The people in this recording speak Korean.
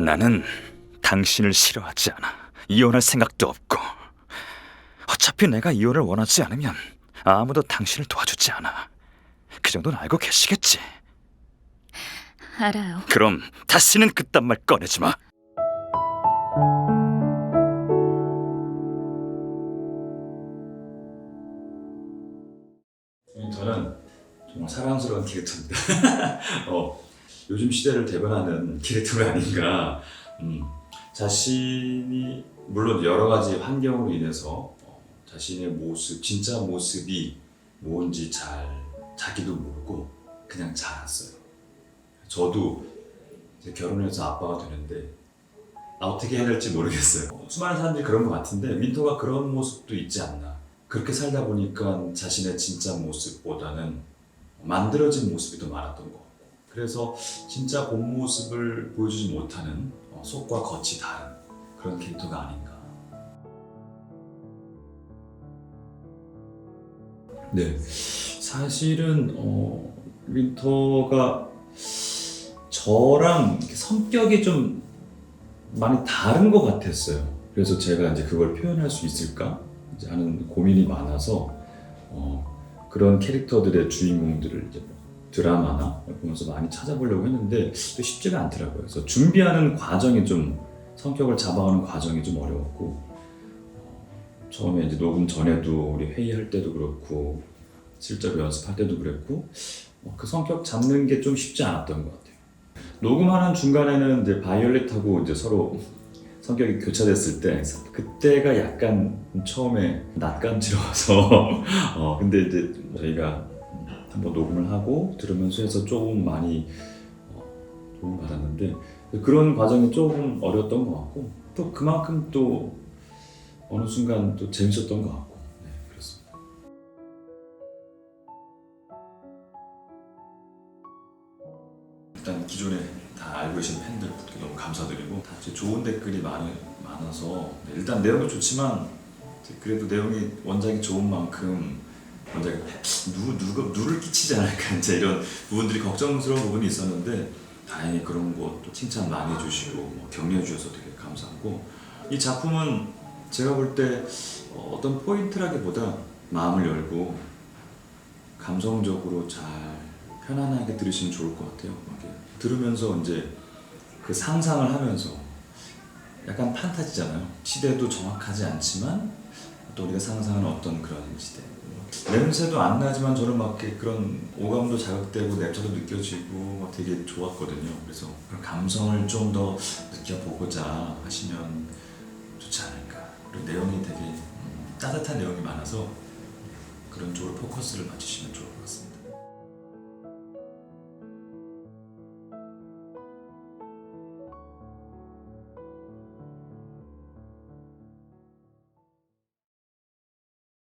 나는 당신을 싫어하지 않아. 이혼할 생각도 없고. 어차피 내가 이혼을 원하지 않으면 아무도 당신을 도와주지 않아. 그 정도는 알고 계시겠지. 알아요. 그럼 다시는 그딴 말 꺼내지 마. 저는 정말 사랑스러운 캐릭터입니다. 어, 요즘 시대를 대변하는 캐릭터가 아닌가. 음, 자신이 물론 여러 가지 환경으로 인해서 어, 자신의 모습, 진짜 모습이 뭔지 잘 자기도 모르고 그냥 자랐어요. 저도 결혼해서 아빠가 되는데 아, 어떻게 해야 될지 모르겠어요. 어, 수많은 사람들이 그런 것 같은데 민터가 그런 모습도 있지 않나. 그렇게 살다 보니까 자신의 진짜 모습보다는 만들어진 모습이 더 많았던 것 같고 그래서 진짜 본 모습을 보여주지 못하는 어, 속과 겉이 다른 그런 캐릭터가 아닌가. 네. 사실은 어, 윈터가 저랑 성격이 좀 많이 다른 것 같았어요. 그래서 제가 이제 그걸 표현할 수 있을까? 하는 고민이 많아서 어, 그런 캐릭터들의 주인공들을 이제 뭐 드라마나 보면서 많이 찾아보려고 했는데 또 쉽지가 않더라고요. 그래서 준비하는 과정이 좀 성격을 잡아가는 과정이 좀 어려웠고 어, 처음에 이제 녹음 전에도 우리 회의할 때도 그렇고 실제로 연습할 때도 그랬고 어, 그 성격 잡는 게 좀 쉽지 않았던 것 같아요. 녹음하는 중간에는 이제 바이올렛하고 이제 서로 성격이 교차됐을 때 그때가 약간 처음에 낯간지러워서 어 근데 이제 저희가 한번 녹음을 하고 들으면서 해서 조금 많이 어, 도움 받았는데 그런 과정이 조금 어려웠던 것 같고 또 그만큼 또 어느 순간 또 재밌었던 것 같고 네 그렇습니다. 일단 기존에 다 알고 계신 팬들께 너무 감사드리고 좋은 댓글이 많이, 많아서 네, 일단 내용도 좋지만 그래도 내용이 원작이 좋은 만큼 원작이 누, 누가, 누를 끼치지 않을까 이제 이런 부분들이 걱정스러운 부분이 있었는데 다행히 그런 것도 칭찬 많이 해주시고 뭐 격려해 주셔서 되게 감사하고 이 작품은 제가 볼 때 어떤 포인트라기보다 마음을 열고 감성적으로 잘 편안하게 들으시면 좋을 것 같아요. 들으면서 이제 그 상상을 하면서 약간 판타지잖아요. 시대도 정확하지 않지만 또 우리가 상상하는 어떤 그런 시대. 냄새도 안 나지만 저는 막 이렇게 그런 오감도 자극되고 냄새도 느껴지고 막 되게 좋았거든요. 그래서 그런 감성을 좀 더 느껴보고자 하시면 좋지 않을까. 그리고 내용이 되게 음, 따뜻한 내용이 많아서 그런 쪽으로 포커스를 맞추시면 좋을 것 같아요.